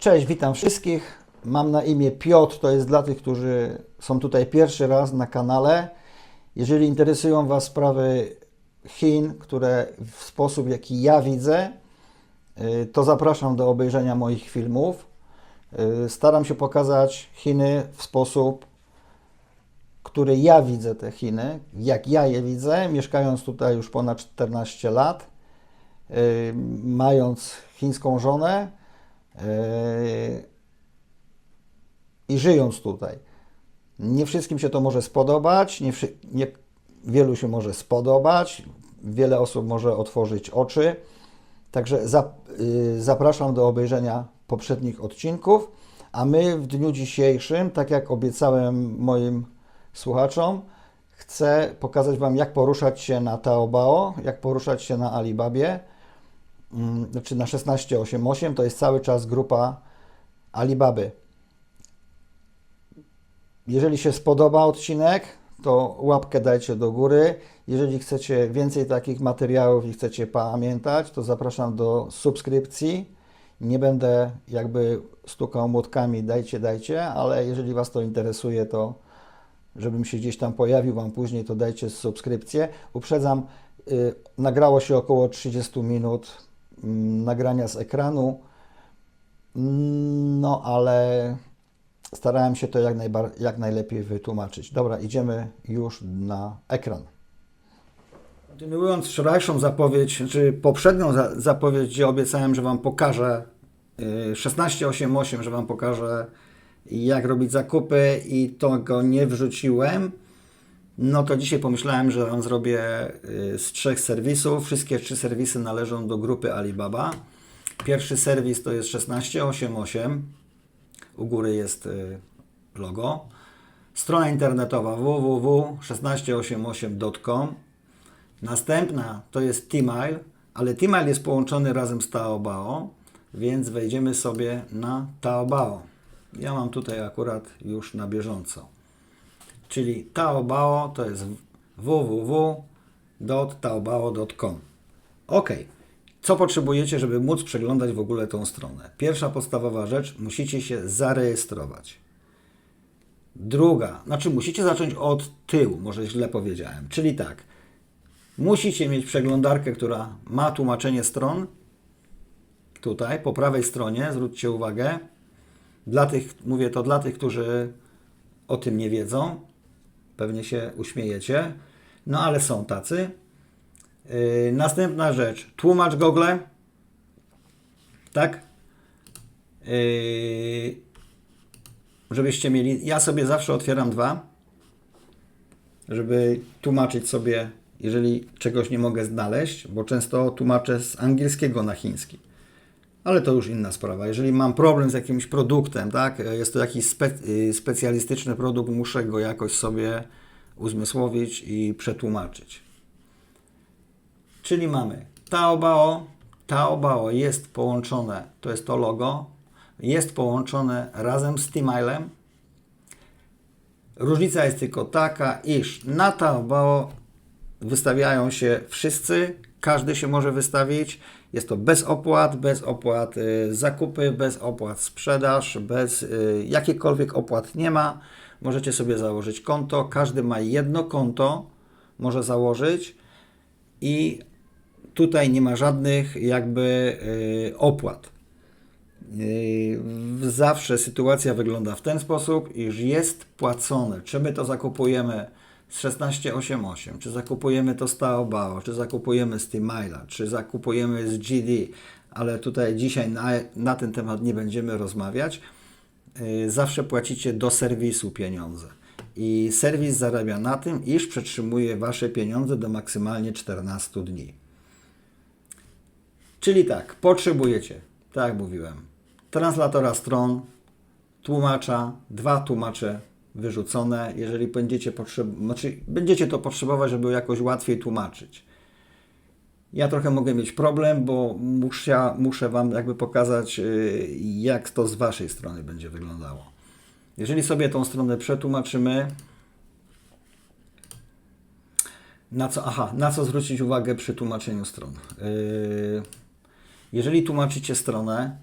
Cześć, witam wszystkich. Mam na imię Piotr, to jest dla tych, którzy są tutaj pierwszy raz na kanale. Jeżeli interesują Was sprawy Chin, które w sposób jaki ja widzę, y, to zapraszam do obejrzenia moich filmów. Y, Staram się pokazać Chiny w sposób, który ja widzę te Chiny, jak ja je widzę, mieszkając tutaj już ponad 14 lat, y, mając chińską żonę i żyjąc tutaj. Nie wszystkim się to może spodobać, nie, nie wielu się może spodobać, wiele osób może otworzyć oczy. Także zap, y, zapraszam do obejrzenia poprzednich odcinków, a my w dniu dzisiejszym, tak jak obiecałem moim słuchaczom, chcę pokazać Wam, jak poruszać się na Taobao, jak poruszać się na Alibabie, znaczy na 1688, to jest cały czas grupa Alibaby. Jeżeli się spodoba odcinek, to łapkę dajcie do góry. Jeżeli chcecie więcej takich materiałów i chcecie pamiętać, to zapraszam do subskrypcji. Nie będę jakby stukał młotkami, dajcie, dajcie, ale jeżeli Was to interesuje, to żebym się gdzieś tam pojawił Wam później, to dajcie subskrypcję. Uprzedzam, y, nagrało się około 30 minut mm, nagrania z ekranu, Mm, no ale starałem się to jak, jak najlepiej wytłumaczyć. Dobra, idziemy już na ekran. Kontynuując wczorajszą zapowiedź, czy poprzednią za- zapowiedź, gdzie obiecałem, że Wam pokażę y, 1688, że Wam pokażę jak robić zakupy i to go nie wrzuciłem, no to dzisiaj pomyślałem, że Wam zrobię y, z trzech serwisów. Wszystkie trzy serwisy należą do grupy Alibaba. Pierwszy serwis to jest 1688. U góry jest y, logo. Strona internetowa www.1688.com. Następna to jest T-Mile, ale T-Mile jest połączony razem z Taobao, więc wejdziemy sobie na Taobao. Ja mam tutaj akurat już na bieżąco. Czyli Taobao to jest www.taobao.com. Ok. Co potrzebujecie, żeby móc przeglądać w ogóle tą stronę? Pierwsza podstawowa rzecz, musicie się zarejestrować. Druga, znaczy musicie zacząć od tyłu, może źle powiedziałem. Czyli tak, musicie mieć przeglądarkę, która ma tłumaczenie stron. Tutaj, po prawej stronie, zwróćcie uwagę. Dla tych, mówię to dla tych, którzy o tym nie wiedzą. Pewnie się uśmiejecie. No ale są tacy. Yy, następna rzecz. Tłumacz Google. Tak? Yy, żebyście mieli. Ja sobie zawsze otwieram dwa, żeby tłumaczyć sobie, jeżeli czegoś nie mogę znaleźć, bo często tłumaczę z angielskiego na chiński. Ale to już inna sprawa. Jeżeli mam problem z jakimś produktem, tak, jest to jakiś spe, y, specjalistyczny produkt, muszę go jakoś sobie uzmysłowić i przetłumaczyć. Czyli mamy Taobao. Taobao jest połączone, to jest to logo, jest połączone razem z T-Milem. Różnica jest tylko taka, iż na Taobao wystawiają się wszyscy, każdy się może wystawić. Jest to bez opłat, bez opłat y, zakupy, bez opłat sprzedaż, bez y, jakichkolwiek opłat nie ma. Możecie sobie założyć konto, każdy ma jedno konto, może założyć i tutaj nie ma żadnych jakby y, opłat. Zawsze sytuacja wygląda w ten sposób, iż jest płacone. Czy my to zakupujemy z 1688, czy zakupujemy to z Taobao, czy zakupujemy z T-Mile'a, czy zakupujemy z GD, ale tutaj dzisiaj na, na ten temat nie będziemy rozmawiać. Yy, Zawsze płacicie do serwisu pieniądze. I serwis zarabia na tym, iż przetrzymuje Wasze pieniądze do maksymalnie 14 dni. Czyli tak, potrzebujecie, tak jak mówiłem, translatora stron, tłumacza, dwa tłumacze wyrzucone, jeżeli będziecie, potrzeb- znaczy, będziecie to potrzebować, żeby jakoś łatwiej tłumaczyć. Ja trochę mogę mieć problem, bo muszę, muszę Wam jakby pokazać, yy, jak to z Waszej strony będzie wyglądało. Jeżeli sobie tą stronę przetłumaczymy, na co, aha, na co zwrócić uwagę przy tłumaczeniu stron? Yy, jeżeli tłumaczycie stronę,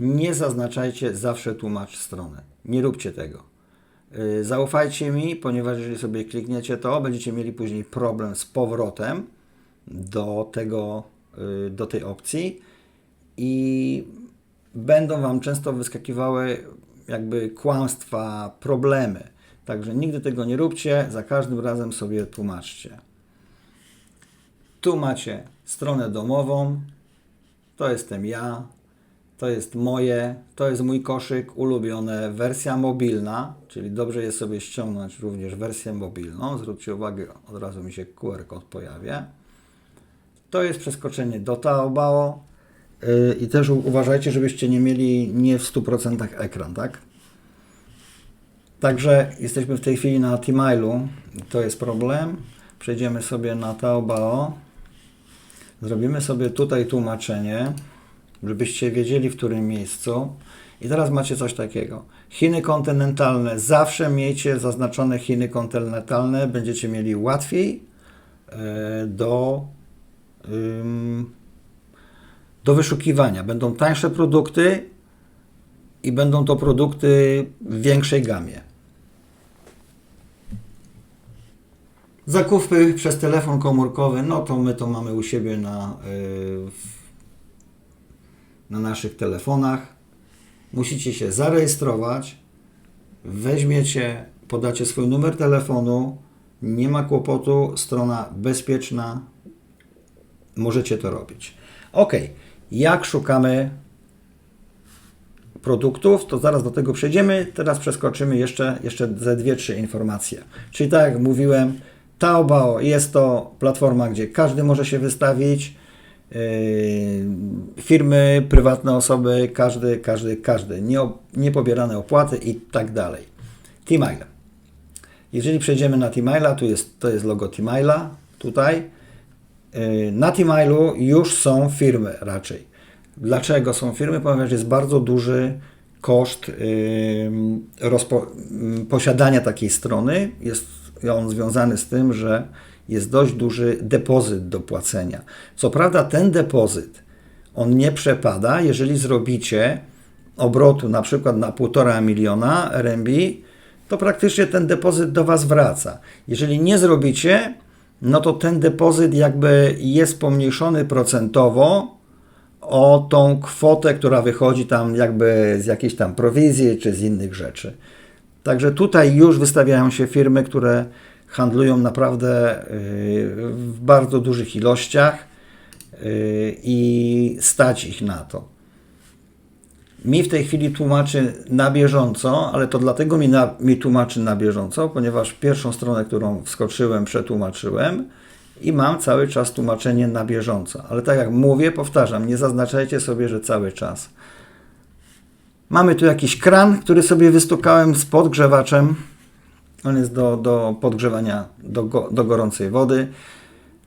Nie zaznaczajcie zawsze tłumacz strony. Nie róbcie tego. Yy, Zaufajcie mi, ponieważ jeżeli sobie klikniecie to, będziecie mieli później problem z powrotem do, tego, yy, do tej opcji i będą Wam często wyskakiwały jakby kłamstwa, problemy. Także nigdy tego nie róbcie, za każdym razem sobie tłumaczcie. Tu macie stronę domową, to jestem ja, to jest moje, to jest mój koszyk ulubione, wersja mobilna, czyli dobrze jest sobie ściągnąć również wersję mobilną. Zwróćcie uwagę, od razu mi się QR kod pojawia. To jest przeskoczenie do Taobao yy, i też uważajcie, żebyście nie mieli nie w 100% ekran, tak? Także jesteśmy w tej chwili na T-Mailu, to jest problem. Przejdziemy sobie na Taobao. Zrobimy sobie tutaj tłumaczenie, żebyście wiedzieli w którym miejscu. I teraz macie coś takiego. Chiny kontynentalne, zawsze miejcie zaznaczone Chiny kontynentalne, będziecie mieli łatwiej e, do, do wyszukiwania. Będą tańsze produkty i będą to produkty w większej gamie. Zakupy przez telefon komórkowy, no to my to mamy u siebie na, yy, w- na naszych telefonach. Musicie się zarejestrować, weźmiecie, podacie swój numer telefonu, nie ma kłopotu, strona bezpieczna, możecie to robić. Ok, jak szukamy produktów, to zaraz do tego przejdziemy. Teraz przeskoczymy jeszcze, jeszcze ze dwie, trzy informacje. Czyli tak jak mówiłem, Taobao jest to platforma, gdzie każdy może się wystawić. Yy, firmy, prywatne osoby, każdy, każdy, każdy. Nie, niepobierane opłaty i tak dalej. T-Mile. Jeżeli przejdziemy na T-Maila, tu jest, to jest logo T-Maila, tutaj. Yy, Na T-Mailu już są firmy raczej. Dlaczego są firmy? Ponieważ jest bardzo duży koszt ym, posiadania takiej strony. Jest on związany z tym, że jest dość duży depozyt do płacenia. Co prawda ten depozyt, on nie przepada, jeżeli zrobicie obrotu na przykład na 1,5 miliona RMB, to praktycznie ten depozyt do Was wraca. Jeżeli nie zrobicie, no to ten depozyt jakby jest pomniejszony procentowo o tą kwotę, która wychodzi tam jakby z jakiejś tam prowizji czy z innych rzeczy. Także tutaj już wystawiają się firmy, które handlują naprawdę yy, w bardzo dużych ilościach yy, i stać ich na to. Mi w tej chwili tłumaczy na bieżąco, ale to dlatego mi, na, mi tłumaczy na bieżąco, ponieważ pierwszą stronę, którą wskoczyłem, przetłumaczyłem i mam cały czas tłumaczenie na bieżąco. Ale tak jak mówię, powtarzam, nie zaznaczajcie sobie, że cały czas. Mamy tu jakiś kran, który sobie wystukałem z podgrzewaczem. On jest do, do podgrzewania do, go, do gorącej wody.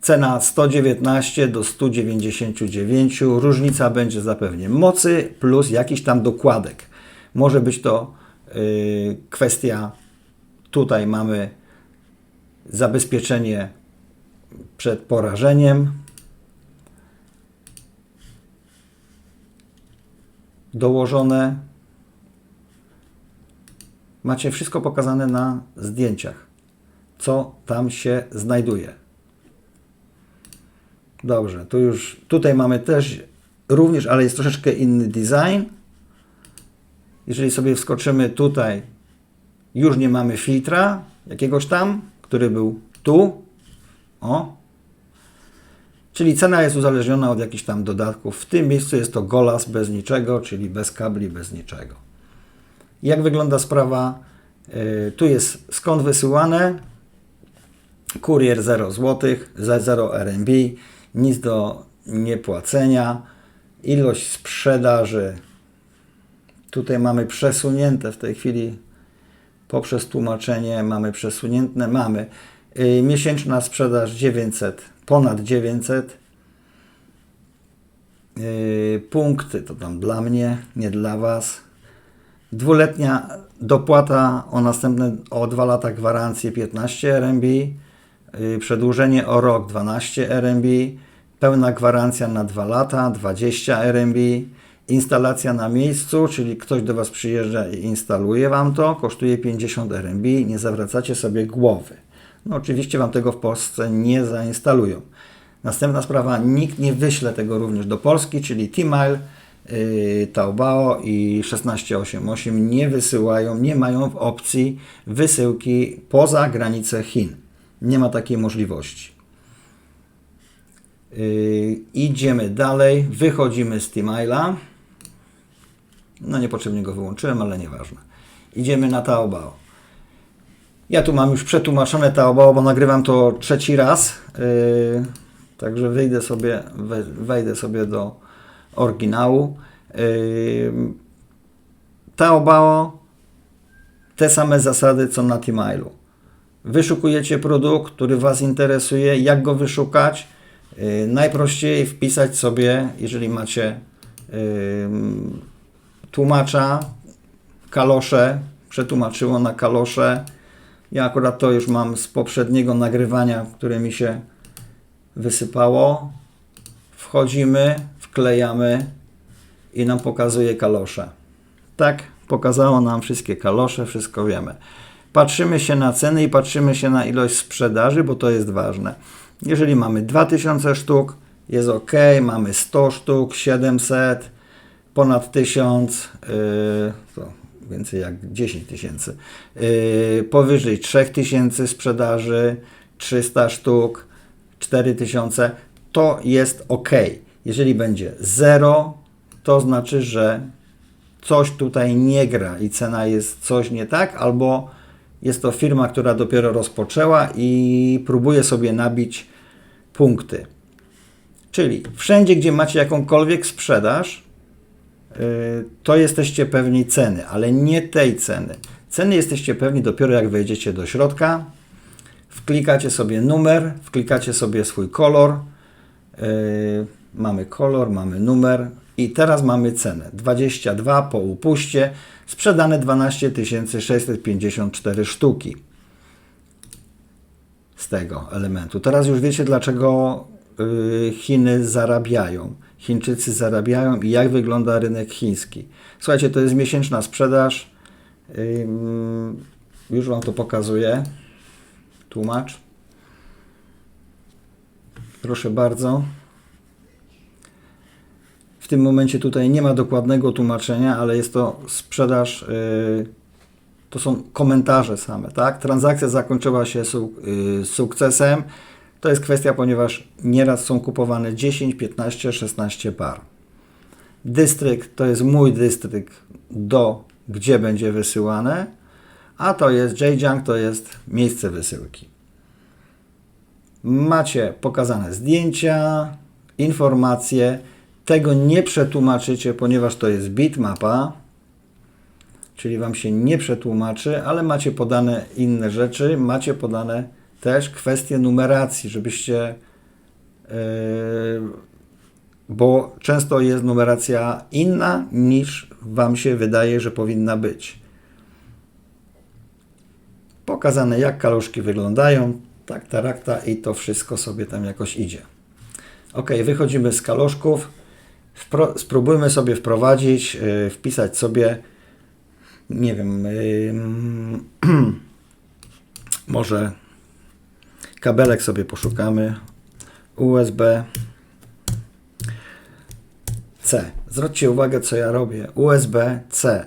Cena 119 do 199. Różnica będzie zapewnie mocy plus jakiś tam dokładek. Może być to yy, kwestia, tutaj mamy zabezpieczenie przed porażeniem. Dołożone. Macie wszystko pokazane na zdjęciach, co tam się znajduje. Dobrze, tu już tutaj mamy też również, ale jest troszeczkę inny design. Jeżeli sobie wskoczymy tutaj, już nie mamy filtra jakiegoś tam, który był tu. O. Czyli cena jest uzależniona od jakichś tam dodatków. W tym miejscu jest to golas bez niczego, czyli bez kabli, bez niczego. Jak wygląda sprawa? Yy, tu jest skąd wysyłane. Kurier 0 zł, za 0 RMB, nic do niepłacenia. Ilość sprzedaży. Tutaj mamy przesunięte w tej chwili poprzez tłumaczenie mamy przesunięte, mamy y, miesięczna sprzedaż 900, ponad 900. Y, punkty to tam dla mnie, nie dla Was. Dwuletnia dopłata o następne o 2 lata gwarancji 15 RMB, y, przedłużenie o rok 12 RMB, pełna gwarancja na 2 lata 20 RMB Instalacja na miejscu, czyli ktoś do Was przyjeżdża i instaluje Wam to, kosztuje 50 RMB, nie zawracacie sobie głowy. No oczywiście Wam tego w Polsce nie zainstalują. Następna sprawa, nikt nie wyśle tego również do Polski, czyli T-Mile, Taobao i 1688 nie wysyłają, nie mają w opcji wysyłki poza granice Chin. Nie ma takiej możliwości. Yy, idziemy dalej, wychodzimy z T-Mile'a. No niepotrzebnie go wyłączyłem, ale nieważne. Idziemy na Taobao. Ja tu mam już przetłumaczone Taobao, bo nagrywam to trzeci raz. Yy, także wyjdę sobie, we, wejdę sobie do oryginału. Taobao te same zasady co na T-Mile'u. Wyszukujecie produkt, który Was interesuje. Jak go wyszukać? Yy, najprościej wpisać sobie, jeżeli macie tłumacza, kalosze, przetłumaczyło na kalosze. Ja akurat to już mam z poprzedniego nagrywania, które mi się wysypało. Wchodzimy, wklejamy i nam pokazuje kalosze. Tak, pokazało nam wszystkie kalosze, wszystko wiemy. Patrzymy się na ceny i patrzymy się na ilość sprzedaży, bo to jest ważne. Jeżeli mamy 2000 sztuk, jest ok, mamy 100 sztuk, 700, ponad 1000, yy, to więcej jak 10 tysięcy, yy, powyżej 3000 sprzedaży, 300 sztuk, 4000, to jest ok. Jeżeli będzie 0, to znaczy, że coś tutaj nie gra i cena jest coś nie tak, albo jest to firma, która dopiero rozpoczęła i próbuje sobie nabić punkty. Czyli wszędzie, gdzie macie jakąkolwiek sprzedaż, yy, to jesteście pewni ceny, ale nie tej ceny. Ceny jesteście pewni dopiero jak wejdziecie do środka, wklikacie sobie numer, wklikacie sobie swój kolor, yy, mamy kolor, mamy numer i teraz mamy cenę 22 po upuście, sprzedane 12 654 sztuki z tego elementu. Teraz już wiecie, dlaczego y, Chiny zarabiają. Chińczycy zarabiają i jak wygląda rynek chiński. Słuchajcie, to jest miesięczna sprzedaż. Już Wam to pokazuję. Tłumacz. Proszę bardzo. Tym momencie tutaj nie ma dokładnego tłumaczenia, ale jest to sprzedaż, yy, to są komentarze same, tak? Transakcja zakończyła się yy, sukcesem. To jest kwestia, ponieważ nieraz są kupowane 10, 15, 16 par. Dystrykt to jest mój dystrykt do gdzie będzie wysyłane, a to jest Zhejiang, to jest miejsce wysyłki. Macie pokazane zdjęcia, informacje. Tego nie przetłumaczycie, ponieważ to jest bitmapa, czyli Wam się nie przetłumaczy, ale macie podane inne rzeczy, macie podane też kwestie numeracji, żebyście, yy, bo często jest numeracja inna niż Wam się wydaje, że powinna być. Pokazane jak kaluszki wyglądają, tak tarakta i to wszystko sobie tam jakoś idzie. Ok, wychodzimy z kaloszków, Wpro, spróbujmy sobie wprowadzić, yy, wpisać sobie, nie wiem, yy, może kabelek sobie poszukamy, USB C. Zwróćcie uwagę, co ja robię. USB C.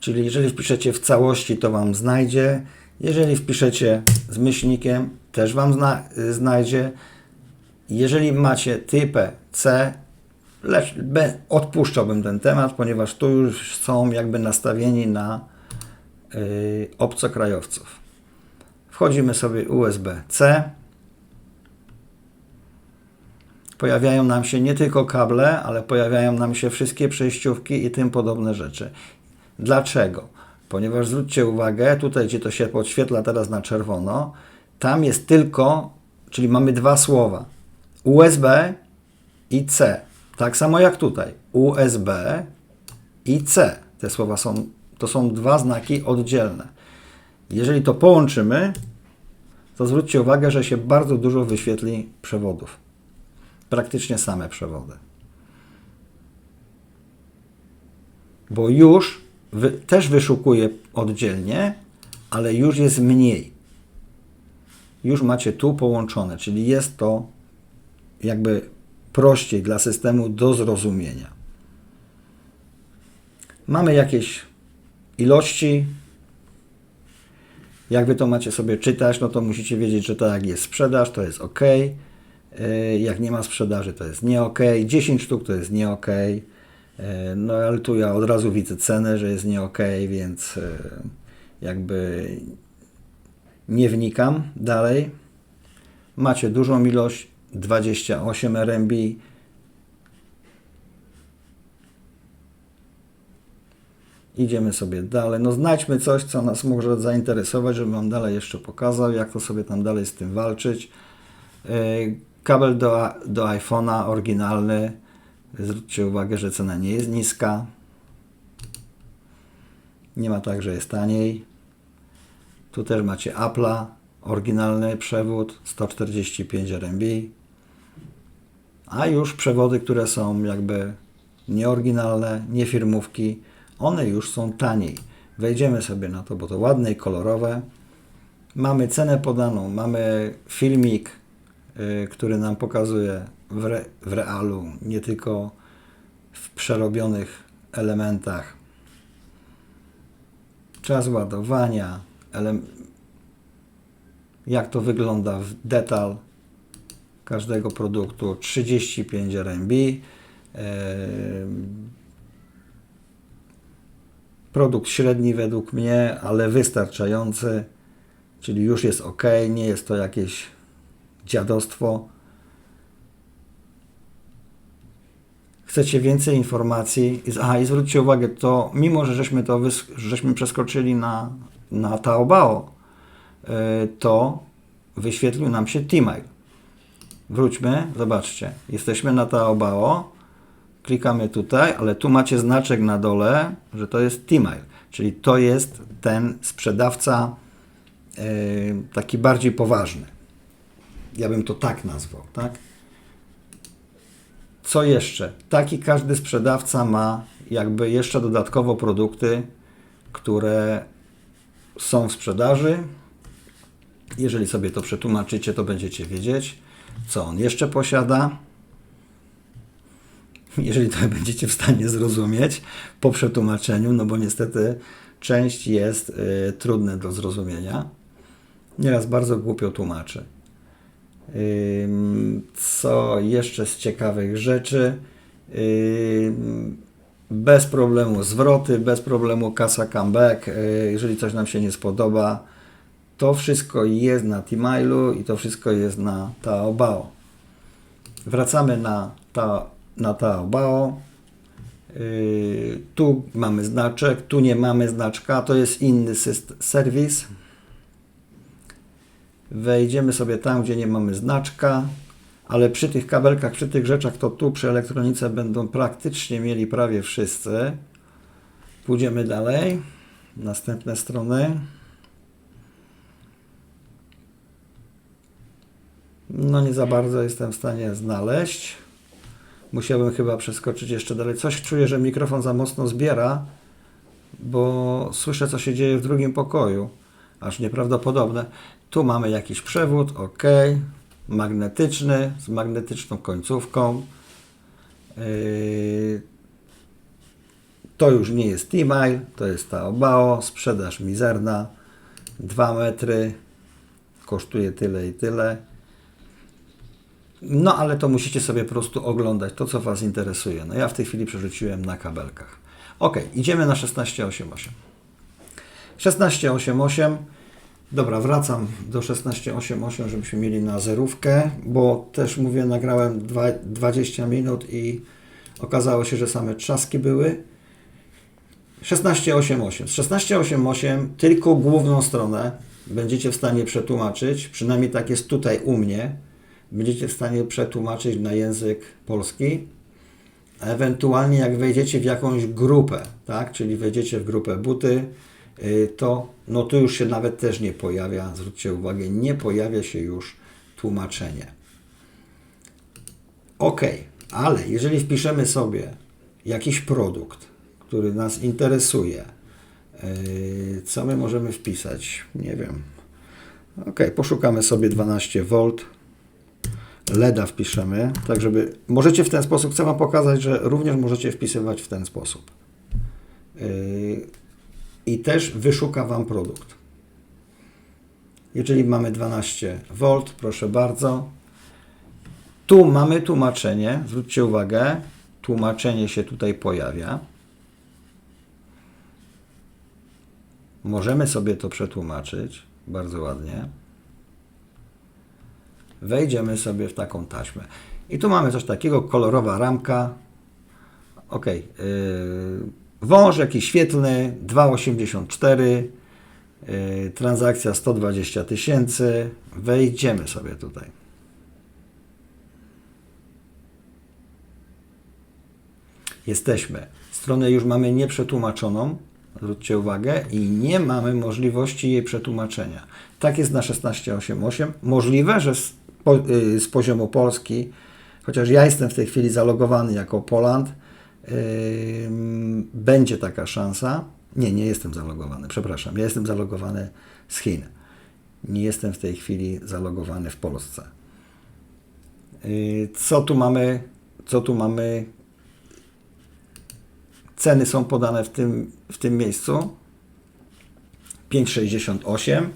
Czyli jeżeli wpiszecie w całości, to Wam znajdzie. Jeżeli wpiszecie z myślnikiem, też Wam zna, znajdzie. Jeżeli macie typę C, lecz be, odpuszczałbym ten temat, ponieważ tu już są jakby nastawieni na yy, obcokrajowców. Wchodzimy sobie USB-C. Pojawiają nam się nie tylko kable, ale pojawiają nam się wszystkie przejściówki i tym podobne rzeczy. Dlaczego? Ponieważ zwróćcie uwagę, tutaj gdzie to się podświetla teraz na czerwono, tam jest tylko, czyli mamy dwa słowa. USB i C. Tak samo jak tutaj. USB i C. Te słowa są, to są dwa znaki oddzielne. Jeżeli to połączymy, to zwróćcie uwagę, że się bardzo dużo wyświetli przewodów. Praktycznie same przewody. bo już wy, też wyszukuję oddzielnie, ale już jest mniej. Już macie tu połączone, czyli jest to jakby prościej dla systemu do zrozumienia. Mamy jakieś ilości. Jak wy to macie sobie czytać, no to musicie wiedzieć, że to jak jest sprzedaż, to jest ok. Jak nie ma sprzedaży, to jest nie ok. 10 sztuk to jest nie ok. No ale tu ja od razu widzę cenę, że jest nie ok, więc e, jakby nie wnikam dalej. Macie dużą ilość, 28 RMB. Idziemy sobie dalej. No znajdźmy coś, co nas może zainteresować, żebym Wam dalej jeszcze pokazał, jak to sobie tam dalej z tym walczyć. Yy, kabel do, do iPhone'a oryginalny. Zwróćcie uwagę, że cena nie jest niska. Nie ma tak, że jest taniej. Tu też macie Apple'a, oryginalny przewód 145 RMB. A już przewody, które są jakby nieoryginalne, nie firmówki, one już są taniej. Wejdziemy sobie na to, bo to ładne i kolorowe. Mamy cenę podaną, mamy filmik, y, który nam pokazuje w, re, w realu, nie tylko w przerobionych elementach. Czas ładowania, ele, jak to wygląda w detal każdego produktu 35 RMB. Produkt średni według mnie, ale wystarczający, czyli już jest ok, nie jest to jakieś dziadostwo. Chcecie więcej informacji? Aha, i zwróćcie uwagę, to mimo, że żeśmy to żeśmy przeskoczyli na, na Taobao, to wyświetlił nam się T-Mail. Wróćmy, zobaczcie, jesteśmy na Taobao, klikamy tutaj, ale tu macie znaczek na dole, że to jest T-Mail, czyli to jest ten sprzedawca yy, taki bardziej poważny. Ja bym to tak nazwał, tak? Co jeszcze? Taki każdy sprzedawca ma jakby jeszcze dodatkowo produkty, które są w sprzedaży. Jeżeli sobie to przetłumaczycie, to będziecie wiedzieć, co on jeszcze posiada. Jeżeli to będziecie w stanie zrozumieć po przetłumaczeniu, no bo niestety część jest y, trudne do zrozumienia. Nieraz bardzo głupio tłumaczy. Co jeszcze z ciekawych rzeczy? Bez problemu zwroty, bez problemu kasa comeback. Y, jeżeli coś nam się nie spodoba, to wszystko jest na T-Mailu i to wszystko jest na Taobao. Wracamy na, ta, na Taobao. Yy, tu mamy znaczek, tu nie mamy znaczka, to jest inny serwis. Wejdziemy sobie tam, gdzie nie mamy znaczka, ale przy tych kabelkach, przy tych rzeczach, to tu przy elektronice będą praktycznie mieli prawie wszyscy. Pójdziemy dalej. Następne strony. No nie za bardzo jestem w stanie znaleźć. Musiałbym chyba przeskoczyć jeszcze dalej. Coś czuję, że mikrofon za mocno zbiera, bo słyszę, co się dzieje w drugim pokoju. Aż nieprawdopodobne. Tu mamy jakiś przewód, ok. Magnetyczny, z magnetyczną końcówką. Yy, to już nie jest T-Mail, to jest Taobao, sprzedaż mizerna, 2 metry, kosztuje tyle i tyle. No ale to musicie sobie po prostu oglądać to, co Was interesuje. No ja w tej chwili przerzuciłem na kabelkach. Ok, idziemy na 16.8.8. 16.8.8. Dobra, wracam do 16.8.8, żebyśmy mieli na zerówkę, bo też mówię, nagrałem 20 minut i okazało się, że same trzaski były. 16.8.8. Z 16.8.8 tylko główną stronę będziecie w stanie przetłumaczyć, przynajmniej tak jest tutaj u mnie będziecie w stanie przetłumaczyć na język polski. Ewentualnie jak wejdziecie w jakąś grupę, tak, czyli wejdziecie w grupę buty, y, to no tu już się nawet też nie pojawia, zwróćcie uwagę, nie pojawia się już tłumaczenie. Ok, ale jeżeli wpiszemy sobie jakiś produkt, który nas interesuje. Yy, Co my możemy wpisać? Nie wiem. Ok, poszukamy sobie 12 V. LEDa wpiszemy, tak żeby. Możecie w ten sposób, chcę Wam pokazać, że również możecie wpisywać w ten sposób. Yy, I też wyszuka Wam produkt. Jeżeli mamy 12 V, proszę bardzo. Tu mamy tłumaczenie, zwróćcie uwagę, tłumaczenie się tutaj pojawia. Możemy sobie to przetłumaczyć bardzo ładnie. Wejdziemy sobie w taką taśmę. I tu mamy coś takiego, kolorowa ramka. Ok. Yy, wąż jakiś świetlny, 2,84. Yy, transakcja 120 tysięcy. Wejdziemy sobie tutaj. Jesteśmy. Stronę już mamy nieprzetłumaczoną, zwróćcie uwagę, i nie mamy możliwości jej przetłumaczenia. Tak jest na 16.8.8. Możliwe, że po, y, z poziomu Polski, chociaż ja jestem w tej chwili zalogowany jako Poland, będzie taka szansa. Nie, nie jestem zalogowany, przepraszam. Ja jestem zalogowany z Chin. Nie jestem w tej chwili zalogowany w Polsce. Yy, co tu mamy? Co tu mamy? Ceny są podane w tym, w tym miejscu. 5,68.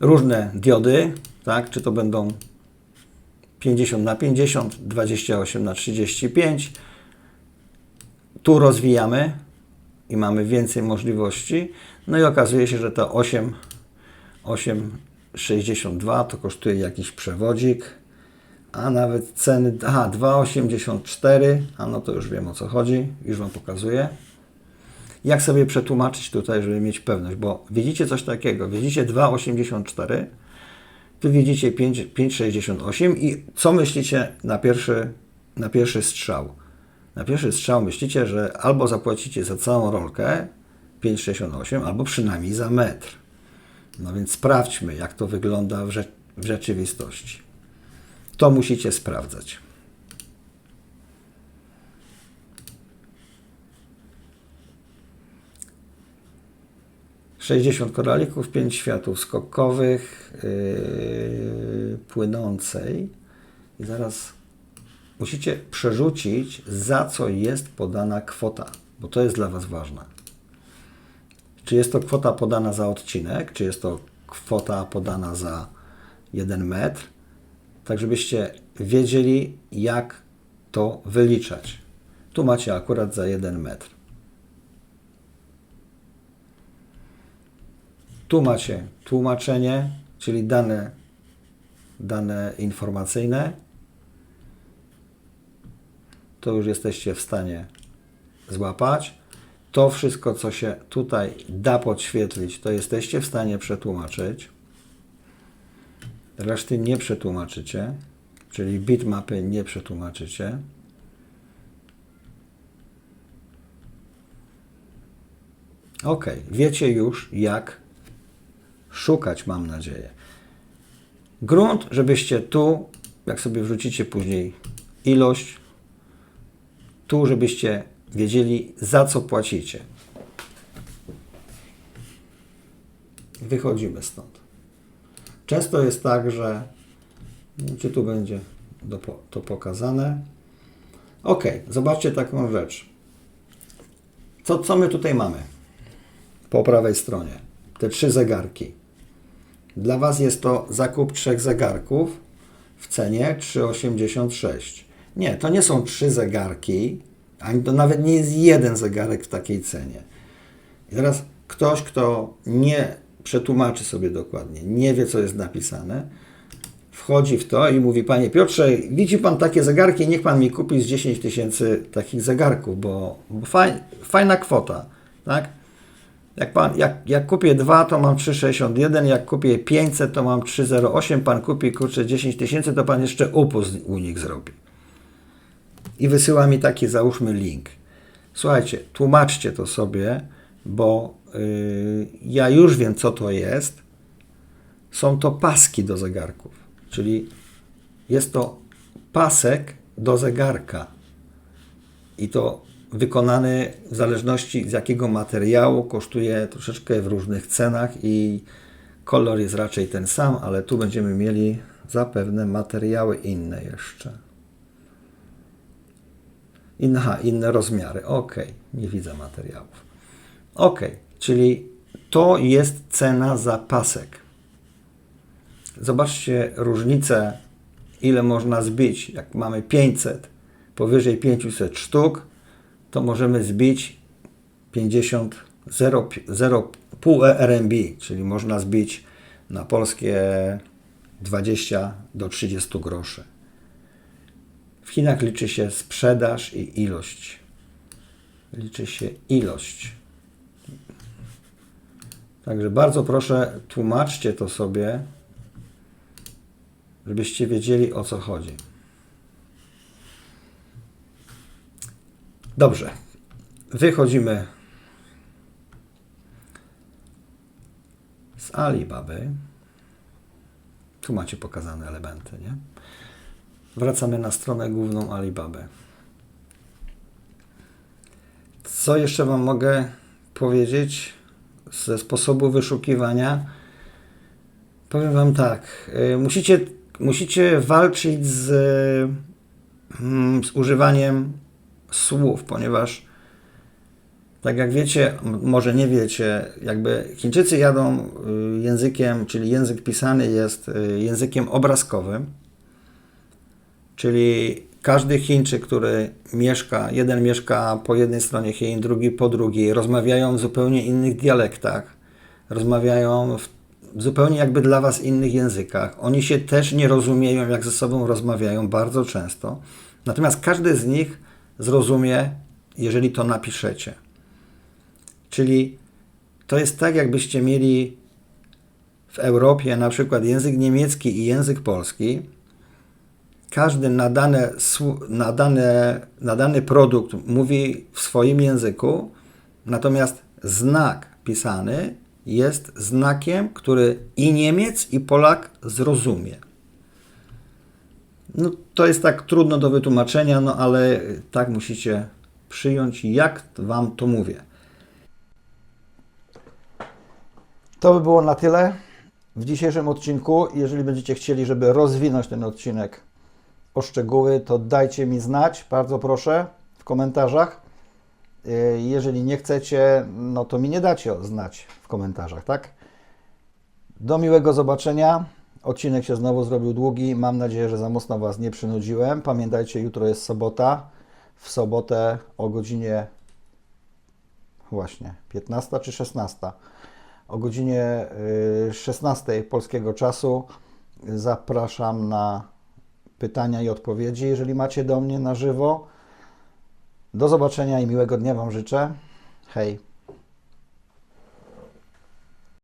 Różne diody, tak? Czy to będą 50 na 50, 28 na 35. Tu rozwijamy i mamy więcej możliwości. No i okazuje się, że to 8, 8,62 to kosztuje jakiś przewodzik, a nawet ceny, aha, 2,84, a no to już wiem o co chodzi, już Wam pokazuję. Jak sobie przetłumaczyć tutaj, żeby mieć pewność, bo widzicie coś takiego, widzicie 2,84, tu widzicie 5 5,68 i co myślicie na pierwszy, na pierwszy strzał? Na pierwszy strzał myślicie, że albo zapłacicie za całą rolkę 5,68, albo przynajmniej za metr. No więc sprawdźmy, jak to wygląda w rzeczywistości. To musicie sprawdzać. Sześćdziesiąt koralików, pięć światów skokowych, yy, płynącej. I zaraz musicie przerzucić, za co jest podana kwota, bo to jest dla Was ważne. Czy jest to kwota podana za odcinek, czy jest to kwota podana za 1 metr, tak żebyście wiedzieli, jak to wyliczać. Tu macie akurat za 1 metr. Tu macie tłumaczenie, czyli dane, dane informacyjne. To już jesteście w stanie złapać. To wszystko, co się tutaj da podświetlić, to jesteście w stanie przetłumaczyć. Reszty nie przetłumaczycie, czyli bitmapy nie przetłumaczycie. Ok, wiecie już jak szukać, mam nadzieję. Grunt, żebyście tu, jak sobie wrzucicie później ilość, tu, żebyście wiedzieli, za co płacicie. Wychodzimy stąd. Często jest tak, że gdzie tu będzie to pokazane. Ok, zobaczcie taką rzecz. Co, co my tutaj mamy? Po prawej stronie. Te trzy zegarki. Dla Was jest to zakup trzech zegarków w cenie 3,86. Nie, to nie są trzy zegarki, ani to nawet nie jest jeden zegarek w takiej cenie. I teraz ktoś, kto nie przetłumaczy sobie dokładnie, nie wie, co jest napisane, wchodzi w to i mówi, Panie Piotrze, widzi Pan takie zegarki, niech Pan mi kupi z 10 tysięcy takich zegarków, bo, bo faj, fajna kwota, tak? Jak, pan, jak, jak kupię dwa, to mam 3,61, jak kupię 500, to mam 3,08, Pan kupi, kurczę, 10 tysięcy, to Pan jeszcze upust u nich zrobi. I wysyła mi taki, załóżmy, link. Słuchajcie, tłumaczcie to sobie, bo yy, ja już wiem, co to jest. Są to paski do zegarków, czyli jest to pasek do zegarka. I to wykonany w zależności z jakiego materiału kosztuje troszeczkę w różnych cenach i kolor jest raczej ten sam, ale tu będziemy mieli zapewne materiały inne jeszcze. Inne, aha, inne rozmiary. Ok, nie widzę materiałów. Ok, czyli to jest cena za pasek. Zobaczcie różnicę, ile można zbić. Jak mamy 500, powyżej 500 sztuk, to możemy zbić 50, 0, 0,5 RMB, czyli można zbić na polskie 20 do 30 groszy. W Chinach liczy się sprzedaż i ilość. Liczy się ilość. Także bardzo proszę, tłumaczcie to sobie, żebyście wiedzieli o co chodzi. Dobrze. Wychodzimy z Alibaby. Tu macie pokazane elementy, nie? Wracamy na stronę główną Alibaby. Co jeszcze Wam mogę powiedzieć ze sposobu wyszukiwania? Powiem Wam tak. y, Musicie, musicie walczyć z, mm, z używaniem słów, ponieważ tak jak wiecie, może nie wiecie, jakby Chińczycy jadą y, językiem, czyli język pisany jest y, językiem obrazkowym, czyli każdy Chińczyk, który mieszka, jeden mieszka po jednej stronie Chin, drugi po drugiej, rozmawiają w zupełnie innych dialektach, rozmawiają w zupełnie jakby dla Was innych językach. Oni się też nie rozumieją, jak ze sobą rozmawiają bardzo często. Natomiast każdy z nich zrozumie, jeżeli to napiszecie. Czyli to jest tak, jakbyście mieli w Europie na przykład język niemiecki i język polski. Każdy na, na, dane, na dany produkt mówi w swoim języku, natomiast znak pisany jest znakiem, który i Niemiec, i Polak zrozumie. No, to jest tak trudno do wytłumaczenia, no ale tak musicie przyjąć, jak Wam to mówię. To by było na tyle w dzisiejszym odcinku. Jeżeli będziecie chcieli, żeby rozwinąć ten odcinek o szczegóły, to dajcie mi znać, bardzo proszę, w komentarzach. Yy, Jeżeli nie chcecie, no to mi nie dacie znać w komentarzach, tak? Do miłego zobaczenia. Odcinek się znowu zrobił długi. Mam nadzieję, że za mocno Was nie przynudziłem. Pamiętajcie, jutro jest sobota. W sobotę o godzinie właśnie 15 czy 16. O godzinie y, 16 polskiego czasu zapraszam na pytania i odpowiedzi, jeżeli macie do mnie na żywo. Do zobaczenia i miłego dnia Wam życzę. Hej.